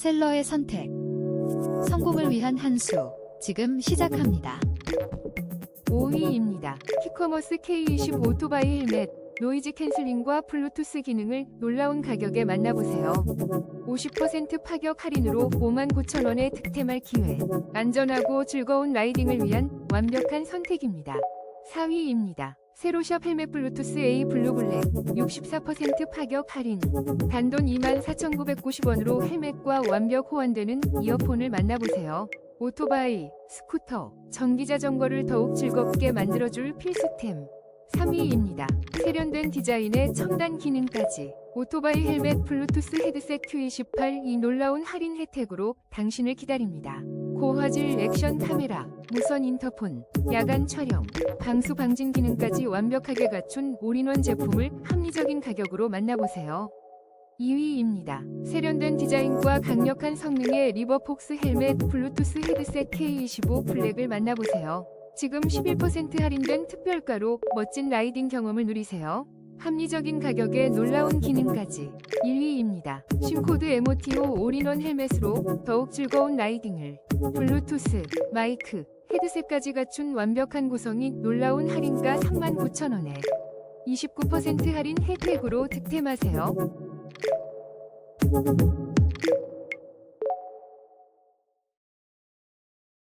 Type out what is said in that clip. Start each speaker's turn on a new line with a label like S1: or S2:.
S1: 셀러의 선택. 성공을 위한 한 수. 지금 시작합니다.
S2: 5위입니다. 키커머스 K20 오토바이 헬멧, 노이즈 캔슬링과 블루투스 기능을 놀라운 가격에 만나보세요. 50% 파격 할인으로 59,000원에 득템할 기회. 안전하고 즐거운 라이딩을 위한 완벽한 선택입니다. 4위입니다. 세로샵 헬멧 블루투스 A 블루 블랙 64% 파격 할인. 단돈 24,990원으로 헬멧과 완벽 호환되는 이어폰을 만나보세요. 오토바이, 스쿠터, 전기자전거를 더욱 즐겁게 만들어줄 필수템. 3위입니다. 세련된 디자인에 첨단 기능까지. 오토바이 헬멧 블루투스 헤드셋 Q28 이 놀라운 할인 혜택으로 당신을 기다립니다. 고화질 액션 카메라, 무선 인터폰, 야간 촬영, 방수 방진 기능까지 완벽하게 갖춘 올인원 제품을 합리적인 가격으로 만나보세요. 2위입니다. 세련된 디자인과 강력한 성능의 리버폭스 헬멧 블루투스 헤드셋 K25 블랙을 만나보세요. 지금 11% 할인된 특별가로 멋진 라이딩 경험을 누리세요. 합리적인 가격에 놀라운 기능까지 1위입니다. 심코드 MOTO 올인원 헬멧으로 더욱 즐거운 라이딩을 블루투스, 마이크, 헤드셋까지 갖춘 완벽한 구성이 놀라운 할인가 39,000원에 29% 할인 혜택으로 득템하세요.